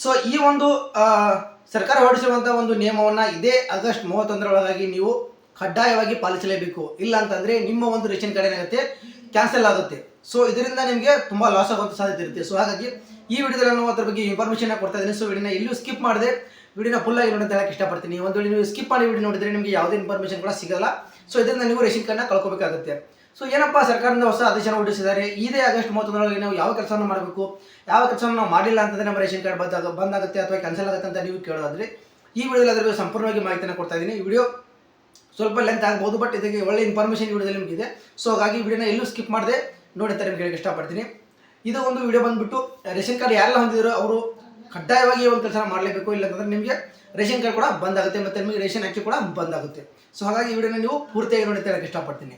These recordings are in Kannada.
ಸೊ ಈ ಒಂದು ಸರ್ಕಾರ ಹೊರಡಿಸಿರುವಂಥ ಒಂದು ನಿಯಮವನ್ನು ಇದೇ ಆಗಸ್ಟ್ ಮೂವತ್ತೊಂದರೊಳಗಾಗಿ ನೀವು ಕಡ್ಡಾಯವಾಗಿ ಪಾಲಿಸಲೇಬೇಕು. ಇಲ್ಲ ಅಂತಂದರೆ ನಿಮ್ಮ ಒಂದು ರೇಷನ್ ಕಾರ್ಡ್ ಏನಾಗುತ್ತೆ? ಕ್ಯಾನ್ಸಲ್ ಆಗುತ್ತೆ. ಸೊ ಇದರಿಂದ ನಿಮಗೆ ತುಂಬ ಲಾಸ್ ಆಗುವಂಥ ಸಾಧ್ಯತೆ ಇರುತ್ತೆ. ಸೊ ಹಾಗಾಗಿ ಈ ವಿಡಿಯೋದಲ್ಲಿ ನಾನು ಅದ್ರ ಬಗ್ಗೆ ಇನ್ಫಾರ್ಮೇಷನ್ ಕೊಡ್ತಾ ಇದ್ದೀನಿ. ಸೊ ವಿಡಿಯೋನ ಇಲ್ಲೂ ಸ್ಕಿಪ್ ಮಾಡಿದೆ. ವಿಡಿಯೋನ ಫುಲ್ ಆಗಿ ನೋಡಿ ಅಂತ ಹೇಳಕ್ಕೆ ಇಷ್ಟಪಡ್ತೀನಿ. ಒಂದು ನೀವು ಸ್ಕಿಪ್ ಮಾಡಿ ವಿಡಿಯೋ ನೋಡಿದ್ರೆ ನಿಮಗೆ ಯಾವುದೇ ಇನ್ಫಾರ್ಮೇಷನ್ ಕೂಡ ಸಿಗಲ್ಲ. ಸೊ ಇದರಿಂದ ನೀವು ರೇಷನ್ ಕಾರ್ಡ್ನ ಕಳ್ಕೊಬೇಕಾಗುತ್ತೆ. ಸೊ ಏನಪ್ಪ ಸರ್ಕಾರದಿಂದ ಹೊಸ ಆದೇಶನ ಹೊರಡಿಸಿದ್ದಾರೆ? ಇದೇ ಆಗಸ್ಟ್ ಮೂವತ್ತೊಂದರೊಳಗೆ ನಾವು ಯಾವ ಕೆಲಸವನ್ನು ಮಾಡಬೇಕು? ಯಾವ ಕೆಲಸವನ್ನು ನಾವು ಮಾಡಿಲ್ಲ ಅಂತಂದ್ರೆ ನಮ್ಮ ರೇಷನ್ ಕಾರ್ಡ್ ಬಂದಾಗ ಬಂದಾಗುತ್ತೆ ಅಥವಾ ಕ್ಯಾನ್ಸಲ್ ಆಗುತ್ತೆ ಅಂತ ನೀವು ಕೇಳೋದ್ರೆ ಈ ವಿಡಿಯೋದಲ್ಲಿ ಅದರ ಸಂಪೂರ್ಣವಾಗಿ ಮಾಹಿತಿಯನ್ನು ಕೊಡ್ತಾ ಇದ್ದೀನಿ. ಈ ವಿಡಿಯೋ ಸ್ವಲ್ಪ ಲೆಂತ್ ಆಗ್ಬೋದು ಬಟ್ ಇದಕ್ಕೆ ಒಳ್ಳೆ ಇನ್ಫಾರ್ಮೇಷನ್ ವಿಡಿಯೋದಲ್ಲಿ ನಿಮಗಿದೆ. ಸೊ ಹಾಗಾಗಿ ವಿಡಿಯೋನ ಎಲ್ಲೂ ಸ್ಕಿಪ್ ಮಾಡದೆ ನೋಡಿ ಅಂತ ನಿಮ್ಗೆ ಹೇಳಕ್ಕೆ ಇಷ್ಟಪಡ್ತೀನಿ. ಇದು ಒಂದು ವಿಡಿಯೋ ಬಂದುಬಿಟ್ಟು, ರೇಷನ್ ಕಾರ್ಡ್ ಯಾರೆಲ್ಲ ಹೊಂದಿದ್ರು ಅವರು ಕಡ್ಡಾಯವಾಗಿ ಈ ಒಂದು ಕೆಲಸ ಮಾಡಲೇಬೇಕು ಇಲ್ಲ ಅಂತಂದ್ರೆ ನಿಮಗೆ ರೇಷನ್ ಕಾರ್ಡ್ ಕೂಡ ಬಂದಾಗುತ್ತೆ, ಮತ್ತು ನಿಮಗೆ ರೇಷನ್ ಅಕ್ಕಿ ಕೂಡ ಬಂದಾಗುತ್ತೆ. ಸೊ ಹಾಗಾಗಿ ಈ ವಿಡಿಯೋನ ನೀವು ಪೂರ್ತಿಯಾಗಿ ನೋಡಿ ಅಂತ ಹೇಳಕ್ಕೆ ಇಷ್ಟಪಡ್ತೀನಿ.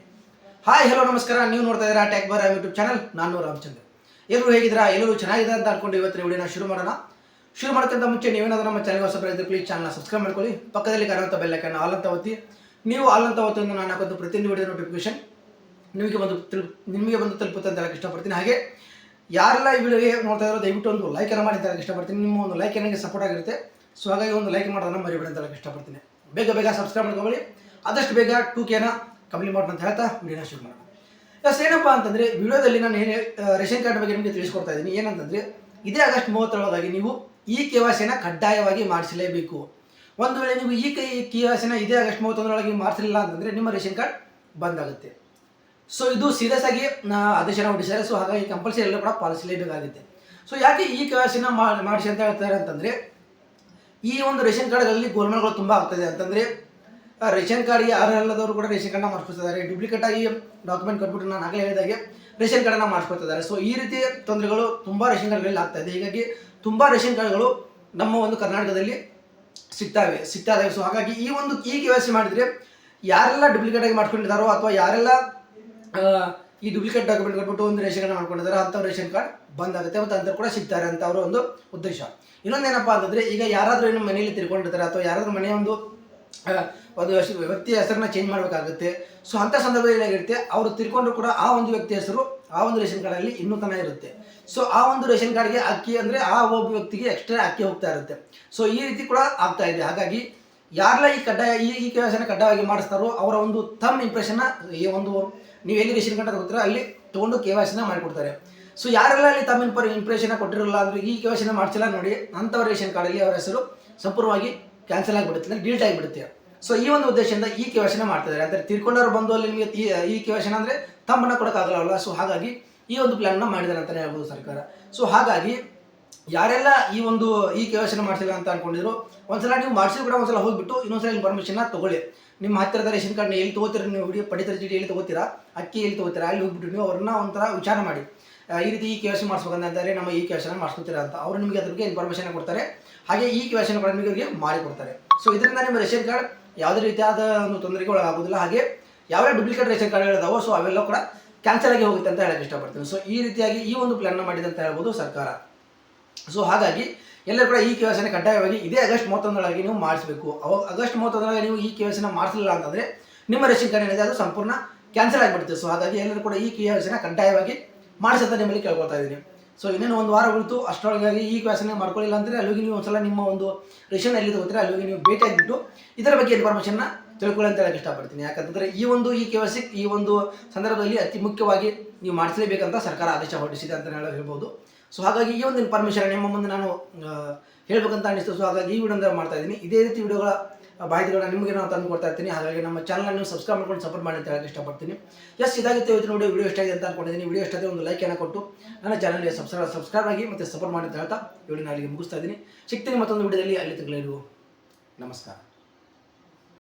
ಹಾಯ್ ಹಲೋ ನಮಸ್ಕಾರ. ನೀವು ನೋಡ್ತಾ ಇದ್ದೀರಾ ಟ್ಯಾಕ್ ಬಾರ್ ಯೂಟ್ಯೂಬ್ ಚಾನಲ್ ನಾನು ರಾಮಚಂದ್ರ. ಎಲ್ಲರೂ ಹೇಗಿದ್ದೀರಾ? ಎಲ್ಲರೂ ಚೆನ್ನಾಗಿದೆ ಅಂತ ಅನ್ಕೊಂಡು ಇವತ್ತಿನ ವಿಡಿಯೋನ ಶುರು ಮಾಡೋಣ. ಶುರು ಮಾಡೋಕ್ಕಿಂತ ಮುಂಚೆ ನೀವೇನಾದ್ರೂ ನಮ್ಮ ಚಾನಲ್ ಹೊಸ ಇದ್ದರೆ ಪ್ಲೀಸ್ ಚಾನಲ್ನ ಸಬ್ಸ್ಕ್ರೈಬ್ ಮಾಡ್ಕೊಳ್ಳಿ. ಪಕ್ಕದಲ್ಲಿ ಕಾಣುವಂಥ ಬೆಲ್ಲೈಕನ್ನ ಆಲ್ ಅಂತ ಒತ್ತಿ. ನೀವು ಆಲ್ ಅಂತ ಒತ್ತೊಂದು ನಾನು ಹಾಕೋದು ಪ್ರತಿಯೊಂದು ವಿಡಿಯೋ ನೋಟಿಫಿಕೇಶನ್ ನಿಮಗೆ ಬಂದು ನಿಮಗೆ ಬಂದು ತಲುಪುತ್ತೆ ಅಂತ ಹೇಳಕ್ಕೆ ಇಷ್ಟಪಡ್ತೀನಿ. ಹಾಗೆ ಯಾರೆಲ್ಲ ಈ ವಿಡಿಯೋಗೆ ನೋಡ್ತಾ ಇರೋ ದಯವಿಟ್ಟು ಒಂದು ಲೈಕ್ ಲೈಕನ್ನು ಮಾಡಿ ಅಂತ ಇಷ್ಟಪಡ್ತೀನಿ. ನಿಮ್ಮ ಒಂದು ಲೈಕ್ ನನಗೆ ಸಪೋರ್ಟ್ ಆಗಿರುತ್ತೆ. ಸೊ ಹಾಗಾಗಿ ಒಂದು ಲೈಕ್ ಮಾಡೋದನ್ನ ಮರಿಬೇಡಿ ಅಂತ ಹೇಳಕ್ಕೆ ಇಷ್ಟಪಡ್ತೀನಿ. ಬೇಗ ಬೇಗ ಸಬ್ಸ್ಕ್ರೈಬ್ ಮಾಡ್ಕೊಳ್ಳಿ ಆದಷ್ಟು ಬೇಗ ಟೂ ಕೆನ ಕಂಪ್ಲೀಟ್ ಮಾಡೋಣ ಅಂತ ಹೇಳ್ತಾ ವಿಡಿಯೋನ ಶುರು ಮಾಡೋಣ. ಎಸ್ ಏನಪ್ಪ ಅಂತಂದರೆ ವಿಡಿಯೋದಲ್ಲಿ ನಾನು ಏನು ರೇಷನ್ ಕಾರ್ಡ್ ಬಗ್ಗೆ ನಿಮಗೆ ತಿಳಿಸ್ಕೊಡ್ತಾ ಇದ್ದೀನಿ. ಏನಂತಂದರೆ ಇದೇ ಆಗಸ್ಟ್ ಮೂವತ್ತರೊಳಗಾಗಿ ನೀವು ಈ ಕೆ ವೈ ಸಿನ ಕಡ್ಡಾಯವಾಗಿ ಮಾಡಿಸಲೇಬೇಕು. ಒಂದು ವೇಳೆ ನೀವು ಈ ಕೈ ಕೆ ವೈ ಸಿನ ಇದೇ ಆಗಸ್ಟ್ ಮೂವತ್ತೊಂದರೊಳಗೆ ಮಾಡಿಸಲಿಲ್ಲ ಅಂತಂದರೆ ನಿಮ್ಮ ರೇಷನ್ ಕಾರ್ಡ್ ಬಂದಾಗುತ್ತೆ. ಸೊ ಇದು ಸೀರಿಯಸ್ ಆಗಿ ಆದೇಶನ ಹೊರಡಿಸಿದ್ದಾರೆ. ಸೊ ಹಾಗಾಗಿ ಕಂಪಲ್ಸರಿ ಎಲ್ಲ ಕೂಡ ಪಾಲಿಸಲೇಬೇಕಾಗುತ್ತೆ. ಸೊ ಯಾಕೆ ಈ ಕೆ ವೈ ಸಿನ ಮಾಡಿಸಿ ಅಂತ ಹೇಳ್ತಾರೆ ಅಂತಂದರೆ ಈ ಒಂದು ರೇಷನ್ ಕಾರ್ಡ್ಗಳಲ್ಲಿ ಗೋಲ್ಮಾಲ್ಗಳು ತುಂಬ ಆಗ್ತದೆ ಅಂತಂದರೆ ರೇಷನ್ ಕಾರ್ಡ್ಗೆ ಅರ್ಹಲ್ಲದವರು ಕೂಡ ರೇಷನ್ ಕಾರ್ಡ್ನ ಮಾಡಿಸ್ಕೊತಿದ್ದಾರೆ ಡೂಪ್ಲಿಕೇಟ್ ಆಗಿ ಡಾಕ್ಯುಮೆಂಟ್ ಕೊಟ್ಬಿಟ್ಟು ನಾನು ಆಗಲೇ ಹೇಳಿದಾಗೆ ರೇಷನ್ ಕಾರ್ಡನ್ನು ಮಾಡಿಸ್ಕೊತಿದ್ದಾರೆ ಸೊ ಈ ರೀತಿ ತೊಂದರೆಗಳು ತುಂಬ ರೇಷನ್ ಕಾರ್ಡ್ಗಳಲ್ಲಿ ಆಗ್ತಾ ಇದೆ. ಹೀಗಾಗಿ ತುಂಬ ರೇಷನ್ ಕಾರ್ಡ್ಗಳು ನಮ್ಮ ಒಂದು ಕರ್ನಾಟಕದಲ್ಲಿ ಸಿಗ್ತಾವೆ ಸಿಗ್ತಾ ಇದಾವೆ ಸೊ ಹಾಗಾಗಿ ಈ ಒಂದು, ಈ ವ್ಯವಸ್ಥೆ ಸಿ ಮಾಡಿದರೆ ಯಾರೆಲ್ಲ ಡೂಪ್ಲಿಕೇಟ್ ಆಗಿ ಮಾಡ್ಕೊಂಡಿದ್ದಾರೋ ಅಥವಾ ಯಾರೆಲ್ಲ ಈ ಡೂಪ್ಲಿಕೇಟ್ ಡಾಕ್ಯುಮೆಂಟ್ ಕೊಟ್ಬಿಟ್ಟು ಒಂದು ರೇಷನ್ ಕಾರ್ಡ್ ಮಾಡ್ಕೊಂಡಿದ್ದಾರೆ ಅಂಥವ್ರು ರೇಷನ್ ಕಾರ್ಡ್ ಬಂದಾಗುತ್ತೆ ಮತ್ತು ಅಂಥವ್ರು ಕೂಡ ಸಿಗ್ತಾರೆ ಅಂತ ಅವರ ಒಂದು ಉದ್ದೇಶ. ಇನ್ನೊಂದೇನಪ್ಪ ಅಂತಂದರೆ ಈಗ ಯಾರಾದರೂ ಏನು ಮನೆಯಲ್ಲಿ ತಿಳ್ಕೊಂಡಿರ್ತಾರೆ ಅಥವಾ ಯಾರಾದರೂ ಮನೆಯ ಒಂದು ಒಂದು ವ್ಯಕ್ತಿಯ ಹೆಸರನ್ನ ಚೇಂಜ್ ಮಾಡಬೇಕಾಗುತ್ತೆ. ಸೊ ಅಂಥ ಸಂದರ್ಭದಲ್ಲಿ ಏನಾಗಿರುತ್ತೆ, ಅವರು ತಿರ್ಕೊಂಡ್ರು ಕೂಡ ಆ ಒಂದು ವ್ಯಕ್ತಿ ಹೆಸರು, ಆ ಒಂದು ರೇಷನ್ ಕಾರ್ಡಲ್ಲಿ ಇನ್ನೂ ತನ ಇರುತ್ತೆ. ಸೊ ಆ ಒಂದು ರೇಷನ್ ಕಾರ್ಡ್ಗೆ ಅಕ್ಕಿ ಅಂದರೆ ಆ ಒಬ್ಬ ವ್ಯಕ್ತಿಗೆ ಎಕ್ಸ್ಟ್ರಾ ಅಕ್ಕಿ ಹೋಗ್ತಾ ಇರುತ್ತೆ. ಸೊ ಈ ರೀತಿ ಕೂಡ ಆಗ್ತಾ ಇದೆ. ಹಾಗಾಗಿ, ಯಾರೆಲ್ಲ ಈ ಕಡ್ಡಾಯ ಈ ಈ ಕೆಲಸನ ಕಡ್ಡಾಯವಾಗಿ ಮಾಡಿಸ್ತಾರೋ, ಅವರ ಒಂದು ಥಮ್ ಇಂಪ್ರೆಷನ್ನ ಈ ಒಂದು ನೀವು ಎಲ್ಲಿ ರೇಷನ್ ಕಾರ್ಡ್ ತಗೋತೀರೋ ಅಲ್ಲಿ ತೊಗೊಂಡು ಕೆ ವೈ ಸಿನ ಮಾಡಿಕೊಡ್ತಾರೆ. ಸೊ ಯಾರೆಲ್ಲ ಅಲ್ಲಿ ತಮ್ಮ ಇಂಪರ್ ಇಂಪ್ರೆಷನ್ ಕೊಟ್ಟಿರಲ್ಲ ಅಂದರೆ ಈ ಕೆ ವೈ ಮಾಡಿಸಿಲ್ಲ ನೋಡಿ, ಅಂಥವ್ರ ರೇಷನ್ ಕಾರ್ಡಲ್ಲಿ ಅವರ ಹೆಸರು ಸಂಪೂರ್ಣವಾಗಿ ಕ್ಯಾನ್ಸಲ್ ಆಗಿಬಿಡುತ್ತೆ ಅಂದರೆ ಡಿಲೀಟ್ ಆಗಿಬಿಡುತ್ತೆ. ಸೊ ಈ ಒಂದು ಉದ್ದೇಶದಿಂದ ಈ ಕೆ ವೈ ಸಿನ ಮಾಡ್ತಿದ್ದಾರೆ ಅಂದರೆ ತೀರ್ಕೊಂಡವ್ರು ಬಂದು ಅಲ್ಲಿ ನಿಮಗೆ ಈ ಕೆವಶನ ಅಂದರೆ ತಮ್ಮನ್ನು ಕೊಡೋಕ್ಕಾಗಲ್ಲ ಸೊ ಹಾಗಾಗಿ ಈ ಒಂದು ಪ್ಲ್ಯಾನ್ನ ಮಾಡಿದ್ದಾರೆ ಅಂತಲೇ ಹೇಳ್ಬೋದು ಸರ್ಕಾರ. ಸೊ ಹಾಗಾಗಿ ಯಾರೆಲ್ಲ ಈ ಒಂದು ಈ ಕೆವಶನ ಮಾಡ್ಸಿಲ್ಲ ಅಂತ ಅನ್ಕೊಂಡಿದ್ರು, ಒಂದ್ಸಲ ನೀವು ಮಾಡಿಸಿದ್ರು ಕೂಡ ಒಂದ್ಸಲ ಹೋಗ್ಬಿಟ್ಟು ಇನ್ನೊಂದ್ಸಲ ಇನ್ಫಾರ್ಮೇಷನ್ನ ತಗೊಳ್ಳಿ. ನಿಮ್ಮ ಹತ್ತಿರದ ರೇಷನ್ ಕಾರ್ಡ್ನ ಎಲ್ಲಿ ತಗೋತೀರ ನೀವು ವಿಡಿಯೋ ಪಡಿತರ ಚೀಟಿ ಎಲ್ಲಿ ತಗೋತೀರಾ? ಅಕ್ಕಿ ಎಲ್ಲಿ ತಗೋತೀರಾ? ಅಲ್ಲಿ ಹೋಗ್ಬಿಟ್ಟು ನೀವು ಅವ್ರನ್ನ ಒಂಥರ ವಿಚಾರ ಮಾಡಿ. ಈ ರೀತಿ ಈ ಕೆ ವೈ ಸಿ ನಮ್ಮ ಈ ಕೆ ವೈ ಅಂತ ಅವರು ನಿಮಗೆ ಅದ್ರ ಬಗ್ಗೆ ಇನ್ಫಾರ್ಮೇಷನ್ ಕೊಡ್ತಾರೆ. ಹಾಗೆ ಈ ಕೆ ಕೂಡ ನಿಮಗೆ ಅವರಿಗೆ ಮಾಡಿ ಕೊಡ್ತಾರೆ ಸೊ ಇದರಿಂದ ನಿಮ್ಮ ರೇಷನ್ ಕಾರ್ಡ್ ಯಾವುದೇ ರೀತಿಯಾದ ಒಂದು ತೊಂದರೆಗೆ ಒಳಗಾಗೋದಿಲ್ಲ ಹಾಗೆ ಯಾವ್ಯಾವ ಡೂಪ್ಲಿಕೇಟ್ ರೇಷನ್ ಕಾರ್ಡ್ಗಳಿದಾವೋ ಸೊ ಅವೆಲ್ಲ ಕೂಡ ಕ್ಯಾನ್ಸಲ್ ಆಗಿ ಹೋಗುತ್ತೆ ಅಂತ ಹೇಳಕ್ಕೆ ಇಷ್ಟಪಡ್ತೀನಿ. ಸೊ ಈ ರೀತಿಯಾಗಿ ಈ ಒಂದು ಪ್ಲಾನ್ನ ಮಾಡಿದೆ ಅಂತ ಹೇಳ್ಬೋದು ಸರ್ಕಾರ. ಸೊ ಹಾಗಾಗಿ ಎಲ್ಲರೂ ಕೂಡ ಈ ಕೆ ಕಡ್ಡಾಯವಾಗಿ ಇದೇ ಆಗಸ್ಟ್ ಮೂವತ್ತೊಂದರೊಳಗೆ ನೀವು ಮಾಡಿಸಬೇಕು. ಅವಾಗ ಆಗಸ್ಟ್ ಮೂವತ್ತೊಂದರೊಳಗೆ ನೀವು ಈ ಕೆ ವೈ ಸಿನ ಮಾಡಿಸಲಿಲ್ಲ ಅಂತಂದರೆ ನಿಮ್ಮ ರೇಷನ್ ಕಾರ್ಡ್ ಏನಿದೆ ಅದು ಸಂಪೂರ್ಣ ಕ್ಯಾನ್ಸಲ್ ಆಗಿಬಿಡುತ್ತೆ. ಸೊ ಹಾಗಾಗಿ ಎಲ್ಲರೂ ಕೂಡ ಈ ಕೆ ಕಡ್ಡಾಯವಾಗಿ ಮಾಡಿಸಂತ ನಿಮ್ಮಲ್ಲಿ ಕೇಳ್ಕೊಳ್ತಾ ಇದ್ದೀನಿ. ಸೊ ಇನ್ನೇನು ಒಂದು ವಾರ ಉಳಿತು ಅಷ್ಟರೊಳಗಾಗಿ ಈ ಕ್ವಾಸನ್ನ ಮಾಡ್ಕೊಳ್ಳಿಲ್ಲ ಅಂದರೆ ಅಲ್ಲಿಗೆ ನೀವು ಒಂದ್ಸಲ ನಿಮ್ಮ ಒಂದು ರೇಷನ್ ಎಲ್ಲಿ ತಗೋತೀರ ಅಲ್ಲಿಗೆ ನೀವು ಭೇಟಿಯಾಗಿಬಿಟ್ಟು ಇದರ ಬಗ್ಗೆ ಇನ್ಫಾರ್ಮೇಷನ್ನ ತಿಳ್ಕೊಳ್ಳಿ ಅಂತ ಹೇಳಕ್ಕೆ ಇಷ್ಟಪಡ್ತೀನಿ. ಯಾಕಂತಂದರೆ ಈ ಒಂದು ಈ ಕೆ ಈ ಒಂದು ಸಂದರ್ಭದಲ್ಲಿ ಅತಿ ಮುಖ್ಯವಾಗಿ ನೀವು ಮಾಡಿಸಲೇಬೇಕಂತ ಸರ್ಕಾರ ಆದೇಶ ಹೊರಡಿಸಿದೆ ಅಂತ ಹೇಳಿ ಹೇಳ್ಬೋದು. ಸೊ ಹಾಗಾಗಿ ಈ ಒಂದು ಇನ್ಫಾರ್ಮೇಷನ್ ನಿಮ್ಮ ಮುಂದೆ ನಾನು ಹೇಳ್ಬೇಕಂತ ಅನಿಸ್ತು ಸೊ ಹಾಗಾಗಿ ಈ ವಿಡಿಯೋ ಮಾಡ್ತಾ ಇದ್ದೀನಿ. ಇದೇ ರೀತಿ ವಿಡಿಯೋಗಳ ಮಾಹಿತಿಗಳನ್ನ ನಿಮಗೆ ನಾನು ತಂದು ಕೊಡ್ತಾ ಇರ್ತೀನಿ. ಹಾಗಾಗಿ ನಮ್ಮ ಚಾನಲ್ ನೀವು ಸಬ್ಸ್ಕ್ರೈಬ್ ಮಾಡ್ಕೊಂಡು ಸಪೋರ್ಟ್ ಮಾಡಿ ಅಂತ ಹೇಳಕ್ಕೆ ಇಷ್ಟಪಡ್ತೀನಿ. ಎಸ್ ಇದಾಗಿತ್ತು ಇವತ್ತು ನೋಡಿ ವಿಡಿಯೋ ಇಷ್ಟ ಆಗಿದೆ ಅಂತ ಅನ್ಕೊಂಡಿದ್ದೀನಿ. ವಿಡಿಯೋ ಇಷ್ಟ ಒಂದು ಒಂದು ಏನೋ ಕೊಟ್ಟು ನನ್ನ ಚಾನಲ್ಗೆ ಸಬ್ಸ್ಕ್ರೈಬ್ ಸಬ್ಸ್ಕ್ರೈಬ್ ಆಗಿ ಮತ್ತು ಸಪೋರ್ಟ್ ಮಾಡಿ ಅಂತ ಹೇಳ್ತಾ ವಿಡಿಯೋನ ಅಲ್ಲಿಗೆ ಮುಗಿಸ್ತಾ ಇದ್ದೀನಿ. ಸಿಗ್ತೀನಿ ಮತ್ತೊಂದು ವಿಡಿಯೋದಲ್ಲಿ ಅಲ್ಲಿ ತಗೊಳ್ಳಲು ನಮಸ್ಕಾರ.